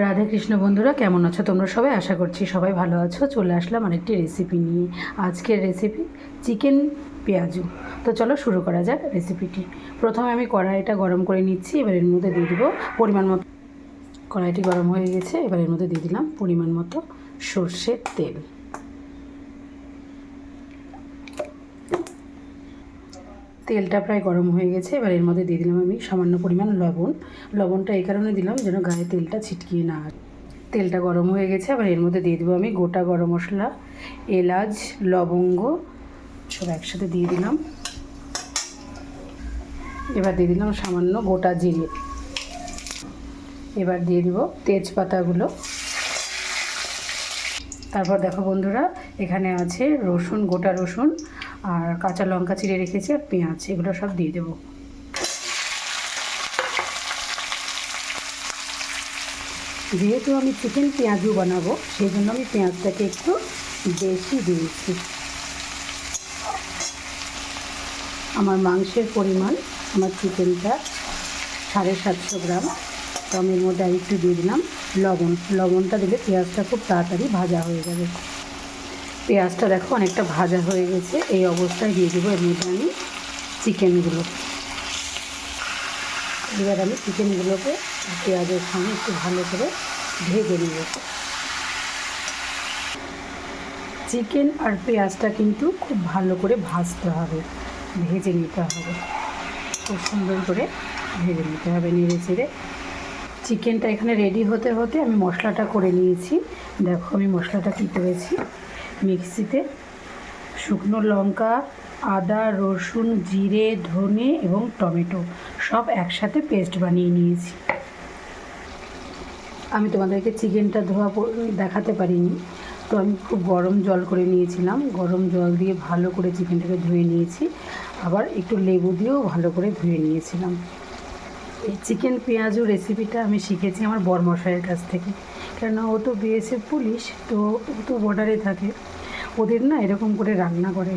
রাধে কৃষ্ণ বন্ধুরা, কেমন আছো তোমরা সবাই? আশা করছি সবাই ভালো আছো। চলে আসলাম আরেকটি রেসিপি নিয়ে। আজকের রেসিপি চিকেন পেঁয়াজু। তো চলো শুরু করা যাক রেসিপিটি প্রথমে আমি কড়াইটা গরম করে নিচ্ছি, এবার এর মধ্যে দিয়ে দেবো পরিমাণ মতো কড়াইটি গরম হয়ে গেছে, এবার এর মধ্যে দিয়ে দিলাম পরিমাণ মতো সর্ষের তেল। তেলটা প্রায় গরম হয়ে গেছে, এবার এর মধ্যে দিয়ে দিলাম আমি সামান্য পরিমাণ লবণ। লবণটা এই কারণে দিলাম যেন গায়ে তেলটা ছিটকিয়ে না। তেলটা গরম হয়ে গেছে আবার এর মধ্যে দিয়ে দেবো আমি গোটা গরম মশলা, এলাচ, লবঙ্গ, সব একসাথে দিয়ে দিলাম। এবার দিয়ে দিলাম সামান্য গোটা জিরে। এবার দিয়ে দিব তেজপাতাগুলো। তারপর দেখো বন্ধুরা, এখানে আছে রসুন, গোটা রসুন আর কাঁচা লঙ্কা চিড়ে রেখেছি আর পেঁয়াজ, এগুলো সব দিয়ে দেবো। যেহেতু আমি চিকেন পেঁয়াজু বানাবো সেই জন্য আমি পেঁয়াজটাকে একটু বেশি দিয়েছি। আমার মাংসের পরিমাণ আমার চিকেনটা সাড়ে সাতশো গ্রাম, তো আমি এর মধ্যে আর একটু দিয়ে দিলাম লবণ। লবণটা দিলে পেঁয়াজটা খুব তাড়াতাড়ি ভাজা হয়ে যাবে। পেঁয়াজটা দেখো অনেকটা ভাজা হয়ে গেছে। এই অবস্থায় দিয়ে দেবো মধ্যে আমি চিকেনগুলো। এবার আমি চিকেনগুলোকে পেঁয়াজের সঙ্গে একটু ভালো করে ভেজে নেব। চিকেন আর পেঁয়াজটা কিন্তু খুব ভালো করে ভাজতে হবে, ভেজে নিতে হবে। খুব সুন্দর করে ভেজে নিতে হবে নেড়ে চেড়ে। চিকেনটা এখানে রেডি হতে হতে আমি মশলাটা করে নিয়েছি। দেখো আমি মশলাটা কী করেছি। মিক্সিতে শুকনো লঙ্কা, আদা, রসুন, জিরে, ধনে এবং টমেটো সব একসাথে পেস্ট বানিয়ে নিয়েছি। আমি তোমাদেরকে চিকেনটা ধোয়া দেখাতে পারিনি, তো আমি খুব গরম জল করে নিয়েছিলাম। গরম জল দিয়ে ভালো করে চিকেনটাকে ধুয়ে নিয়েছি। আবার একটু লেবু দিয়েও ভালো করে ধুয়ে নিয়েছিলাম। এই চিকেন পেঁয়াজু রেসিপিটা আমি শিখেছি আমার বরমশাইয়ের কাছ থেকে। কেননা ও তো বিএসএফ পুলিশ, তো ও তো বর্ডারে থাকে। ওদের না এরকম করে রান্না করে।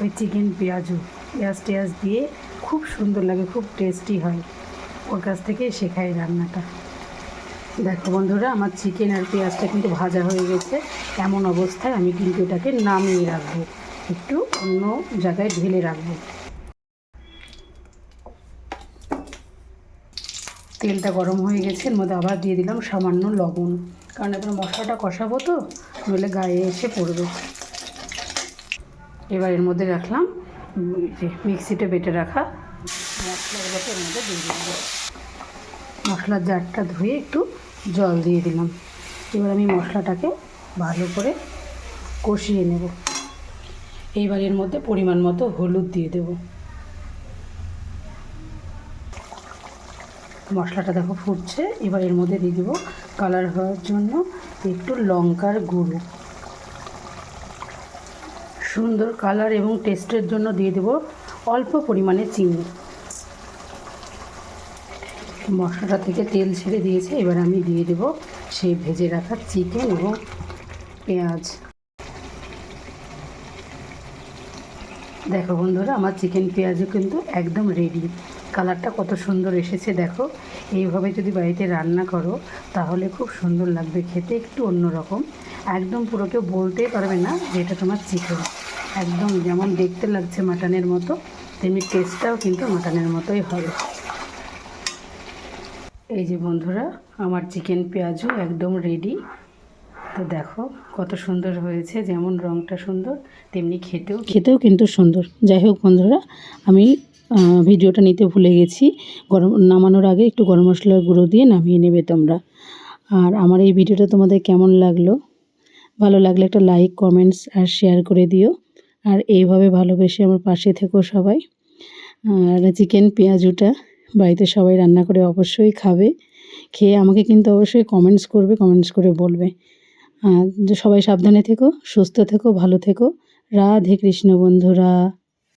ওই চিকেন পেঁয়াজু, পেঁয়াজ টেয়াজ দিয়ে খুব সুন্দর লাগে, খুব টেস্টি হয়। ওর কাছ থেকেই শেখাই রান্নাটা। দেখো বন্ধুরা, আমার চিকেন আর পেঁয়াজটা কিন্তু ভাজা হয়ে গেছে। এমন অবস্থায় আমি কিন্তু এটাকে নামিয়ে রাখব। একটু অন্য জায়গায় ঢেলে রাখব। তেলটা গরম হয়ে গেছে, এর মধ্যে আবার দিয়ে দিলাম সামান্য লবণ। কারণ এবার মশলাটা কষাবো তো, নইলে গায়ে এসে পড়বে। এবার এর মধ্যে রাখলাম যে মিক্সিতে বেটে রাখা মশলাগুলোকে এর মধ্যে দিয়ে দিলাম। মশলার জারটা ধুয়ে একটু জল দিয়ে দিলাম। এবার আমি মশলাটাকে ভালো করে কষিয়ে নেব। এইবার এর মধ্যে পরিমাণ মতো হলুদ দিয়ে দেবো। মশলাটা দেখো ফুটছে, এবার এর মধ্যে দিয়ে দেবো কালার হওয়ার জন্য একটু লঙ্কার গুঁড়ো। সুন্দর কালার এবং টেস্টের জন্য দিয়ে দেবো অল্প পরিমাণে চিনি। মশলাটা থেকে তেল ছেড়ে দিয়েছে, এবার আমি দিয়ে দেবো সেই ভেজে রাখা চিকেন এবং পেঁয়াজ। দেখো বন্ধুরা, আমার চিকেন পেঁয়াজও কিন্তু একদম রেডি কালারটা কত সুন্দর এসেছে, দেখো। এইভাবে যদি বাড়িতে রান্না করো, তাহলে খুব সুন্দর লাগবে খেতে, একটু অন্যরকম। একদম পুরো কেউ বলতেই পারবে না যে এটা তোমার চিকেন। একদম যেমন দেখতে লাগছে মাটনের মতো, তেমনি টেস্টটাও কিন্তু মাটনের মতোই হবে। এই যে বন্ধুরা, আমার চিকেন পেঁয়াজও একদম রেডি তো দেখো, কত সুন্দর হয়েছে, যেমন রঙটা সুন্দর, তেমনি খেতেও খেতেও কিন্তু সুন্দর। যাই হোক বন্ধুরা, আমি ভিডিওটা নিতে ভুলে গেছি। গরম, নামানোর আগে একটু গরম মশলার গুঁড়ো দিয়ে নামিয়ে নেবে তোমরা। আর আমার এই ভিডিওটা তোমাদের কেমন লাগল? ভালো লাগলে একটা লাইক, কমেন্টস আর শেয়ার করে দিও। আর এইভাবে ভালোবেসে আমার পাশে থেকো সবাই। আর চিকেন পেঁয়াজুটা বাড়িতে সবাই রান্না করে অবশ্যই খাবে। খেয়ে আমাকে কিন্তু অবশ্যই কমেন্টস করবে, কমেন্টস করে বলবে। সবাই সাবধানে থেকো, সুস্থ থেকো, ভালো থেকো। রাধে কৃষ্ণ বন্ধুরা।